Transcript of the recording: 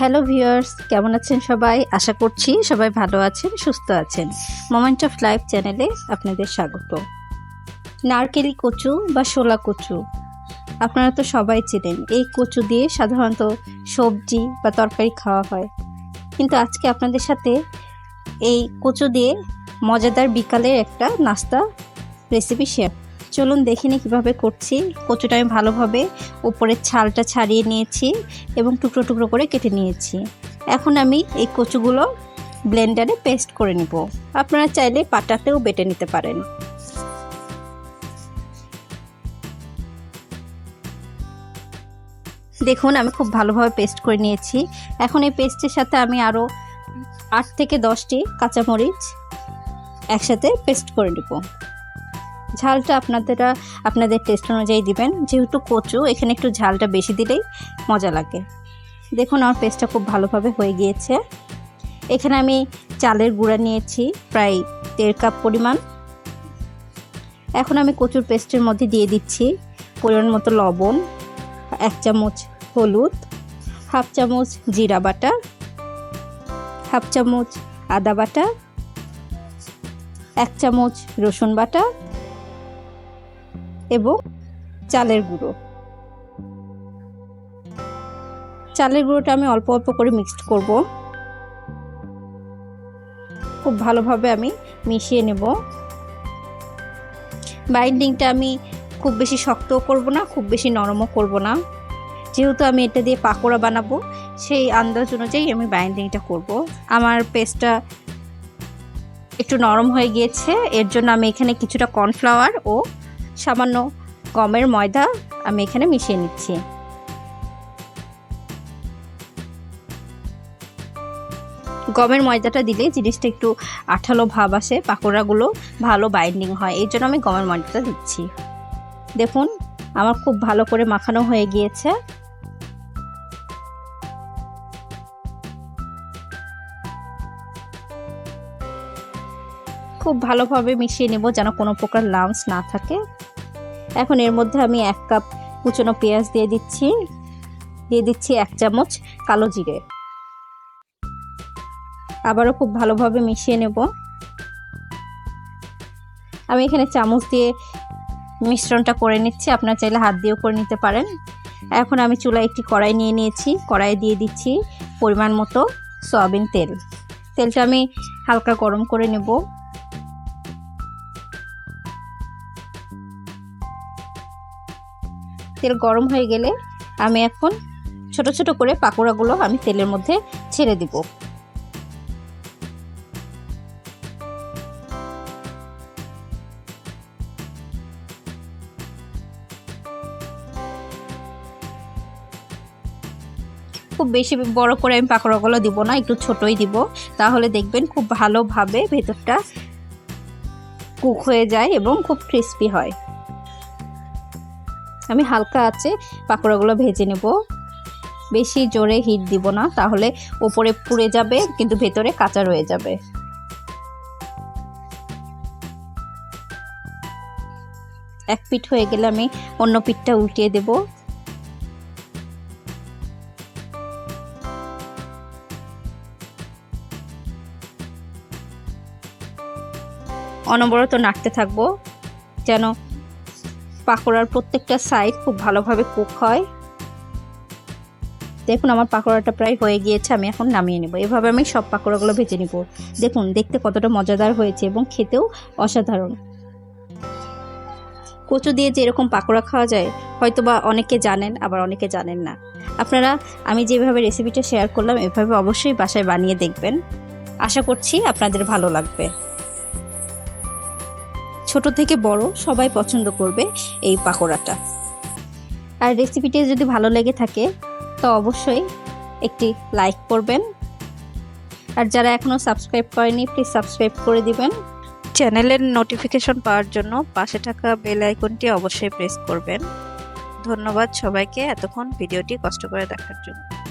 Hello viewers কেমন আছেন সবাই? আশা করছি সবাই ভালো আছেন, সুস্থ আছেন। মোমেন্ট অফ লাইফ চ্যানেলে আপনাদের স্বাগত। নারকেলি কচু বা শোলা কচু? আপনারা তো সবাই চেনেন, এই কচু দিয়ে সাধারণত সবজি বা তরকারি খাওয়া হয়। কিন্তু আজকে আপনাদের সাথে এই কচু দিয়ে মজাদার বিকালের একটা নাস্তা রেসিপি শেয়ার চলুন দেখিনি কীভাবে করছি। কচুটা আমি ভালোভাবে উপরের ছালটা ছাড়িয়ে নিয়েছি এবং টুকরো টুকরো করে কেটে নিয়েছি। এখন আমি এই কচুগুলো ব্লেন্ডারে পেস্ট করে নিব। আপনারা চাইলে পাটাতেও বেটে নিতে পারেন। দেখুন, আমি খুব ভালোভাবে পেস্ট করে নিয়েছি। এখন এই পেস্টের সাথে আমি আরও আট থেকে দশটি কাঁচামরিচ একসাথে পেস্ট করে নেব। ঝালটা আপনাদেরা, আপনাদের টেস্ট অনুযায়ী দিবেন। যেহেতু কচু, এখানে একটু ঝালটা বেশি দিলেই মজা লাগে। দেখুন, আমার পেস্টটা খুব ভালোভাবে হয়ে গিয়েছে। এখানে আমি চালের গুঁড়া নিয়েছি, প্রায় দেড় কাপ পরিমাণ। এখন আমি কচুর পেস্টের মধ্যে দিয়ে দিচ্ছি পরিমাণ মতো লবণ, এক চামচ হলুদ, হাফ চামচ জিরা বাটা, হাফ চামচ আদা বাটা, এক চামচ রসুন বাটা এবং চালের গুঁড়ো। চালের গুঁড়োটা আমি অল্প অল্প করে মিক্সড করব। খুব ভালোভাবে আমি মিশিয়ে নেব। বাইন্ডিংটা আমি খুব বেশি শক্তও করব না, খুব বেশি নরমও করব না। যেহেতু আমি এটা দিয়ে পাকোড়া বানাবো, সেই আন্দাজ অনুযায়ী আমি বাইন্ডিংটা করব। আমার পেস্টটা একটু নরম হয়ে গিয়েছে, এর জন্য আমি এখানে কিছুটা কর্নফ্লাওয়ার ও সামান্য গমের ময়দা আমি এখানে মিশিয়ে নিচ্ছি। গমের ময়দাটা দিলে জিনিসটা একটু আঠালো ভাব আসে, পাকোড়াগুলো ভালো বাইন্ডিং হয়, এই জন্য আমি গমের ময়দাটা দিচ্ছি। দেখুন, আমার খুব ভালো করে মাখানো হয়ে গিয়েছে। খুব ভালোভাবে মিশিয়ে নেব যেন কোনো প্রকার লামস না থাকে। এখন এর মধ্যে আমি এক কাপ কুচনো পেঁয়াজ দিয়ে দিচ্ছি। দিয়ে দিচ্ছি এক চামচ কালো জিরে। আবারও খুব ভালোভাবে মিশিয়ে নেব। আমি এখানে চামচ দিয়ে মিশ্রণটা করে নিচ্ছি। আপনার চাইলে হাত দিয়েও করে নিতে পারেন। এখন আমি চুলায় একটি কড়াই নিয়ে নিয়েছি। কড়াই দিয়ে দিচ্ছি পরিমাণ মতো সয়াবিন তেল। তেলটা আমি হালকা গরম করে নেব। তেল গরম হয়ে গেলে আমি এখন ছোট ছোট করে পাকোড়াগুলো আমি তেলের মধ্যে ছেড়ে দিব। খুব বেশি বড় করে আমি পাকোড়াগুলো দিব না, একটু ছোটই দিব। তাহলে দেখবেন খুব ভালোভাবে ভেতরটা কুক হয়ে যায় এবং খুব ক্রিস্পি হয়। আমি হালকা আছে, পাকোড়াগুলো ভেজে নেব। বেশি জোরে হিট দিব না, তাহলে ওপরে পুড়ে যাবে, কিন্তু ভেতরে কাঁচা রয়ে যাবে। এক পিঠ হয়ে গেলে আমি অন্য পিঠটা উল্টিয়ে দেব। অনবরত নাড়তে থাকব, যেন পাকোড়ার প্রত্যেকটা সাইড খুব ভালোভাবে কুক হয়। দেখুন, আমার পাকোড়াটা প্রায় হয়ে গিয়েছে, আমি এখন নামিয়ে নেব। এভাবে আমি সব পাকোড়াগুলো ভেজে নেব। দেখুন, দেখতে কতটা মজাদার হয়েছে এবং খেতেও অসাধারণ। কচু দিয়ে যে এরকম পাকোড়া খাওয়া যায় হয়তো বা অনেকে জানেন, আবার অনেকে জানেন না। আপনারা, আমি যেভাবে রেসিপিটা শেয়ার করলাম, এভাবে অবশ্যই বাসায় বানিয়ে দেখবেন। আশা করছি আপনাদের ভালো লাগবে। ছোট থেকে বড় সবাই পছন্দ করবে এই পাকোড়াটা। আর রেসিপিটি যদি ভালো লেগে থাকে, তো অবশ্যই একটি লাইক করবেন। আর যারা এখনও সাবস্ক্রাইব করেনি প্লিজ সাবস্ক্রাইব করে দিবেন। চ্যানেলের নোটিফিকেশন পাওয়ার জন্য পাশে থাকা বেল আইকনটি অবশ্যই প্রেস করবেন। ধন্যবাদ সবাইকে, এতক্ষণ ভিডিওটি কষ্ট করে দেখার জন্য।